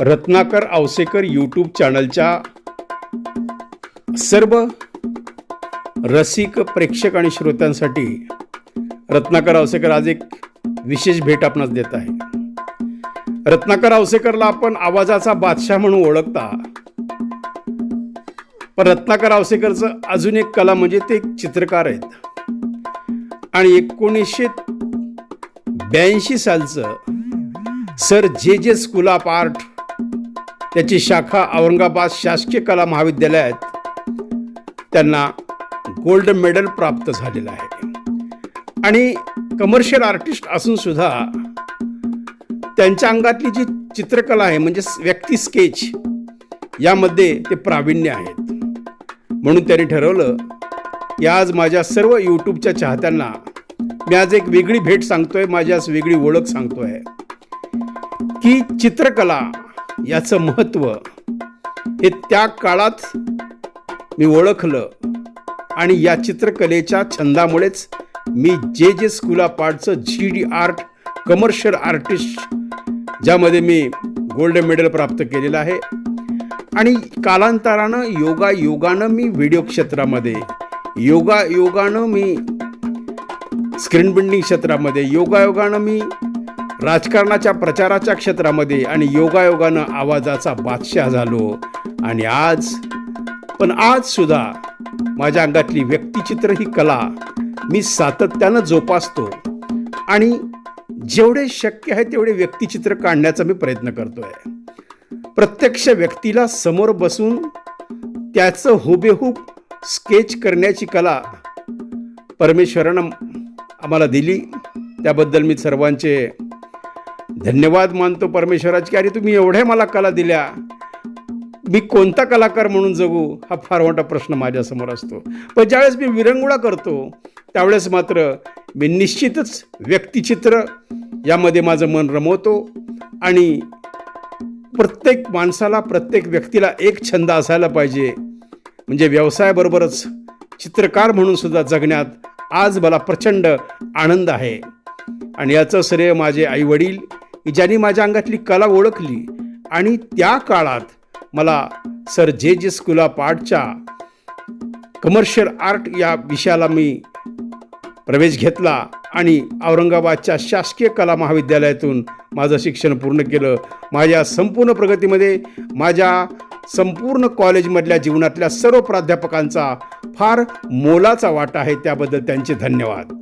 Ratnakar Awasekar YouTube चॅनलच्या सर्व रसिक प्रेक्षक आणि श्रोत्यांसाठी रत्नाकर आवसेकर आज एक विशेष भेट आपणास देत आहे. रत्नाकर आवसेकरला आपण आवाजाचा बादशाह म्हणून ओळखता. पण रत्नाकर आवसेकरचं अजून एक कला म्हणजे ते एक चित्रकार आहेत. आणि एकोणीसशे ब्याऐंशी सालचं sir J J school of art त्याची शाखा औरंगाबाद शासकीय कला महाविद्यालयात त्यांना गोल्ड मेडल प्राप्त झालेलं आहे. आणि कमर्शियल आर्टिस्ट असून सुद्धा त्यांच्या अंगातली जी चित्रकला आहे म्हणजे व्यक्ती स्केच यामध्ये ते प्रावीण्य आहेत. म्हणून त्यांनी ठरवलं की आज माझ्या सर्व यूट्यूबच्या चाहत्यांना मी आज एक वेगळी भेट सांगतोय माझी आज वेगळी ओळख सांगतोय. की चित्रकला याचं महत्त्व हे त्या काळात मी ओळखलं. आणि या चित्रकलेच्या छंदामुळेच मी J J school of आर्टचं G D art commercial artist ज्यामध्ये मी गोल्ड मेडल प्राप्त केलेलं आहे. आणि कालांतरानं योगा योगानं मी व्हिडिओ क्षेत्रामध्ये योगा योगानं मी स्क्रीन बिल्डिंग क्षेत्रामध्ये योगायोगानं मी राजकारणाच्या प्रचाराच्या क्षेत्रामध्ये आणि योगायोगानं आवाजाचा बादशाह झालो. आणि आज पण आज सुद्धा माझ्या अंगातली व्यक्तिचित्र ही कला मी सातत्यानं जोपासतो. आणि जेवढे शक्य आहे तेवढे व्यक्तिचित्र काढण्याचा मी प्रयत्न करतो आहे प्रत्यक्ष व्यक्तीला समोर बसून त्याचं हुबेहूब स्केच करण्याची कला परमेश्वरानं आम्हाला दिली. त्याबद्दल मी सर्वांचे धन्यवाद मानतो परमेश्वराची की अरे तुम्ही एवढ्या मला कला दिल्या. मी कोणता कलाकार म्हणून जगू? हा फार मोठा प्रश्न माझ्यासमोर असतो. पण ज्यावेळेस मी विरंगुळा करतो त्यावेळेस मात्र मी निश्चितच व्यक्तिचित्र यामध्ये माझं मन रमवतो आणि प्रत्येक माणसाला प्रत्येक व्यक्तीला एक छंद असायला पाहिजे. म्हणजे व्यवसायाबरोबरच चित्रकार म्हणून सुद्धा जगण्यात आज मला प्रचंड आनंद आहे. आणि याचं श्रेय माझे आईवडील की ज्यांनी माझ्या अंगातली कला ओळखली आणि त्या काळात मला sir J J school of आर्टच्या commercial art या विषयाला मी प्रवेश घेतला आणि औरंगाबादच्या शासकीय कला महाविद्यालयातून माझं शिक्षण पूर्ण केलं. माझ्या संपूर्ण प्रगतीमध्ये माझ्या संपूर्ण कॉलेजमधल्या जीवनातल्या सर्व प्राध्यापकांचा फार मोलाचा वाटा आहे. त्याबद्दल त्यांचे धन्यवाद.